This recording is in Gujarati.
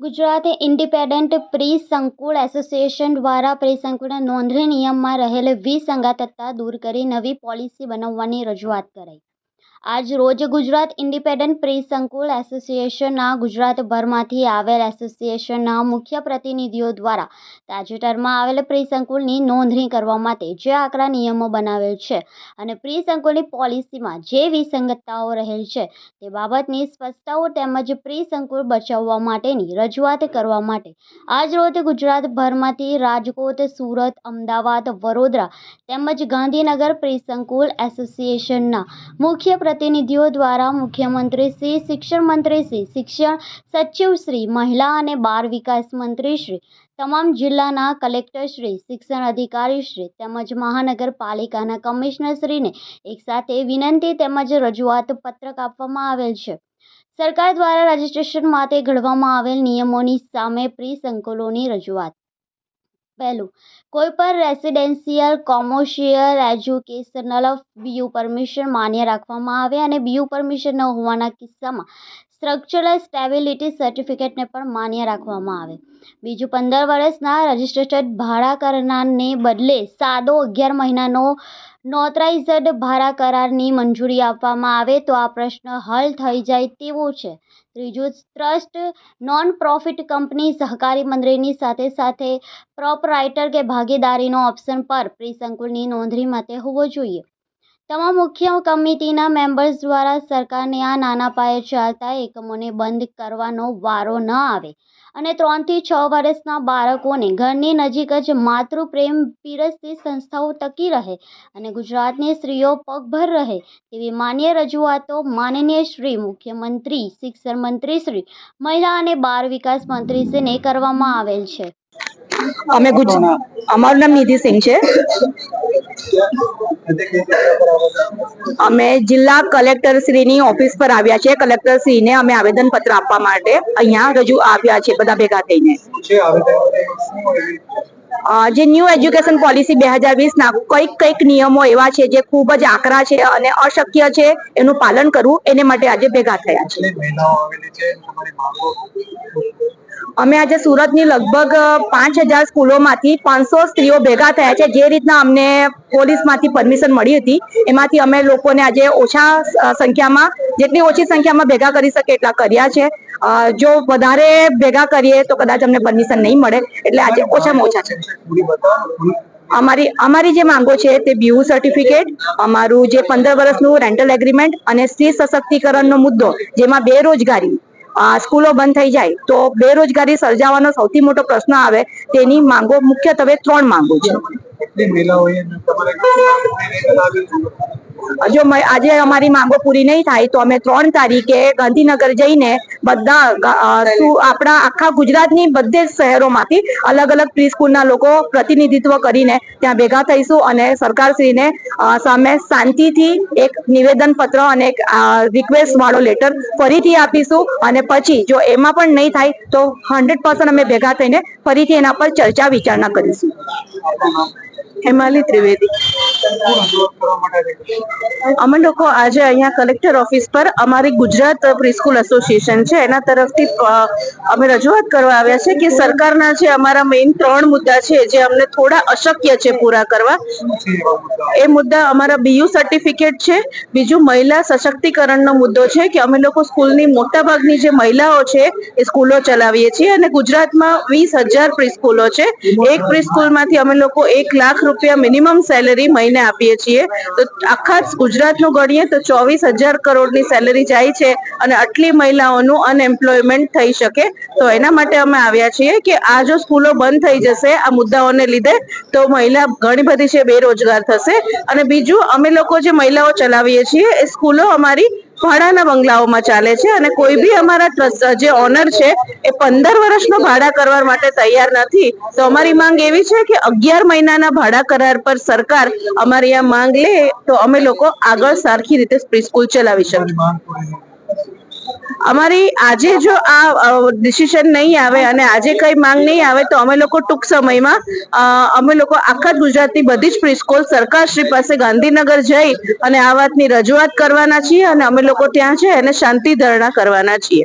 ગુજરાત ઇન્ડિપેન્ડન્ટ પ્રી સંકુલ એસોસિએશન દ્વારા પ્રી સંકુલના નોંધણી નિયમમાં રહેલ વિસંગતતા દૂર કરી નવી પોલિસી બનાવવાની રજૂઆત કરાઈ. આજ રોજ ગુજરાત ઇન્ડિપેન્ડન્ટ પ્રી સંકુલ એસોસિએશનના ગુજરાતભરમાંથી આવેલ એસોસિએશનના મુખ્ય પ્રતિનિધિઓ દ્વારા તાજેતરમાં આવેલ પ્રી સંકુલની નોંધણી કરવા માટે જે આકરા નિયમો બનાવેલ છે અને પ્રી સંકુલની પોલિસીમાં જે વિસંગતતાઓ રહેલ છે તે બાબતની સ્પષ્ટતાઓ તેમજ પ્રી સંકુલ બચાવવા માટેની રજૂઆત કરવા માટે આજ રોજ ગુજરાતભરમાંથી રાજકોટ, સુરત, અમદાવાદ, વડોદરા તેમજ ગાંધીનગર પ્રી સંકુલ એસોસિએશનના મુખ્ય પ્રતિનિધિઓ દ્વારા મુખ્યમંત્રી શ્રી, શિક્ષણ મંત્રી શ્રી, શિક્ષણ સચિવશ્રી મહિલા અને બાળ વિકાસ મંત્રી શ્રી, તમામ જિલ્લાના કલેક્ટરશ્રી શિક્ષણ અધિકારીશ્રી તેમજ મહાનગરપાલિકાના કમિશનરશ્રીને એકસાથે વિનંતી તેમજ રજૂઆત પત્રક આપવામાં આવેલ છે. સરકાર દ્વારા રજિસ્ટ્રેશન માટે ઘડવામાં આવેલ નિયમોની સામે પ્રી સંકુલોની રજૂઆત. પહેલું કોઈપણ residential commercial educational BU permission માન્ય રાખવામાં આવે અને બીયુ પરમિશન ન હોવાના કિસ્સામાં સ્ટ્રક્ચરલ સ્ટેબિલિટી સર્ટિફિકેટને પણ માન્ય રાખવામાં આવે. બીજું, પંદર વર્ષના રજિસ્ટ્રેટેડ ભાડા કરનારને બદલે સાદો અગિયાર મહિનાનો નોટરાઇઝ્ડ ભાડા કરારની મંજૂરી આપવામાં આવે તો આ પ્રશ્ન હલ થઈ જાય તેવો છે. ત્રીજું, ટ્રસ્ટ નોન પ્રોફિટ કંપની સહકારી મંડળીની સાથે સાથે પ્રોપરાઇટર કે ભાગીદારીનો ઓપ્શન પર પ્રિસંકુલની નોંધણી માટે હોવો જોઈએ. તમામ મુખ્ય કમિટીના મેમ્બર્સ દ્વારા સરકારને આ નાના પાયે ચાલતા એકમોને બંધ કરવાનો વારો ન આવે અને ત્રણથી છ વર્ષના બાળકોને ઘરની નજીક જ માતૃપ્રેમ પીરસતી સંસ્થાઓ ટકી રહે અને ગુજરાતની સ્ત્રીઓ પગભર રહે તેવી માન્ય રજૂઆતો માનનીય શ્રી મુખ્યમંત્રી, શિક્ષણ મંત્રી શ્રી, મહિલા અને બાળ વિકાસ મંત્રીશ્રીને કરવામાં આવેલ છે. અમે અમારું નામ નિધિ સિંહ છે. અમે જિલ્લા કલેક્ટર શ્રીની ઓફિસ પર આવ્યા છે કલેક્ટર શ્રીને અમે આવેદન પત્ર આપવા માટે અહીંયા રજૂ આવ્યા છે બધા ભેગા થઈને. જે ન્યૂ એજ્યુકેશન પોલિસી બે હજાર વીસના કંઈક કંઈક નિયમો એવા છે જે ખૂબ જ આકરા છે અને અશક્ય છે એનું પાલન કરવું એને માટે આજે ભેગા થયા છે. અમે આજે સુરતની લગભગ પાંચ હજાર સ્કૂલોમાંથી પાંચસો સ્ત્રીઓ ભેગા થયા છે. જે રીતના અમને પોલીસમાંથી પરમિશન મળી હતી એમાંથી અમે લોકોને આજે ઓછા સંખ્યામાં જેટલી ઓછી સંખ્યામાં ભેગા કરી શકે એટલા કર્યા છે. જો વધારે ભેગા કરીએ તો કદાચ અમને પરમિશન નહીં મળે. એટલે આજે ઓછામાં ઓછા છે. અમારી અમારી જે માંગો છે તે બીયુ સર્ટિફિકેટ અમારું જે પંદર વર્ષનું રેન્ટલ એગ્રીમેન્ટ અને સ્ત્રી સશક્તિકરણનો મુદ્દો, જેમાં બેરોજગારી સ્કૂલો બંધ થઈ જાય, તો બેરોજગારી સર્જાવાનો સૌથી મોટો પ્રશ્ન આવે, તેની માંગો મુખ્યત્વે ત્રણ માંગો છે. જો આજે અમારી માંગો પૂરી નહીં થાય તો અમે ત્રણ તારીખે ગાંધીનગર જઈને બધા આપણા આખા ગુજરાતની બધે જ શહેરોમાંથી અલગ અલગ પ્રી સ્કૂલના લોકો પ્રતિનિધિત્વ કરીને ત્યાં ભેગા થઈશું અને સરકારશ્રીને સામે શાંતિથી એક નિવેદન પત્ર અને એક રિક્વેસ્ટ વાળો લેટર ફરીથી આપીશું અને પછી જો એમાં પણ નહીં થાય તો હંડ્રેડ અમે ભેગા થઈને ફરીથી એના પર ચર્ચા વિચારણા કરીશું. હેમાલી ત્રિવેદી? અમે લોકો આજે અહીંયા કલેક્ટર ઓફિસ પર અમારી ગુજરાત પ્રિસ્કૂલ એસોસિએશન છે. એના તરફથી અમે રજૂઆત કરવા આવ્યા છે કે સરકારના જે અમારા મેઇન ત્રણ મુદ્દા છે, જે અમને થોડા અશક્ય છે પૂરા કરવા, એ મુદ્દા અમારા બીયુ સર્ટિફિકેટ છે. બીજું મહિલા સશક્તિકરણનો મુદ્દો છે કે અમે લોકો સ્કૂલની મોટાભાગની જે મહિલાઓ છે, એ સ્કૂલો ચલાવીએ છીએ અને ગુજરાતમાં વીસ હજાર પ્રિસ્કૂલો છે. એક પ્રિસ્કૂલમાંથી અમે લોકો એક લાખ રૂપિયા મિનિમમ સેલેરી મહિને આપીએ છીએ. તો આખા ગુજરાતનું ગણીએ તો ચોવીસ હજાર કરોડની સેલરી જાય છે અને આટલી મહિલાઓનું અનએમ્પ્લોયમેન્ટ થઈ શકે. તો એના માટે અમે આવ્યા છીએ કે આ જો સ્કૂલો બંધ થઈ જશે આ મુદ્દાઓને લીધે, તો મહિલા ઘણી બધી છે બેરોજગાર થશે. અને બીજું, અમે લોકો જે મહિલાઓ ચલાવીએ છીએ, એ સ્કૂલો અમારી ભાડાના બંગલાઓમાં ચાલે છે અને કોઈ બી અમારા ટ્રસ્ટ જે ઓનર છે, એ પંદર વર્ષનો ભાડા કરવા માટે તૈયાર નથી. તો અમારી માંગ એવી છે કે અગિયાર મહિનાના ભાડા કરાર પર સરકાર અમારી આ માંગ લે, તો અમે લોકો આગળ સરખી રીતે પ્રીસ્કૂલ ચલાવી શકીએ તમારી માંગ પૂરી નહીં. અમારી આજે જો આ ડિસિઝન નહીં આવે અને આજે કઈ માંગ નહીં આવે તો અમે લોકો ટૂંક સમયમાં અમે લોકો આખા ગુજરાતની બધી જ પ્રીસ્કૂલ સરકારશ્રી પાસે ગાંધીનગર જઈ અને આ વાતની રજૂઆત કરવાના છીએ અને અમે લોકો ત્યાં છે અને શાંતિ ધરણા કરવાના છીએ.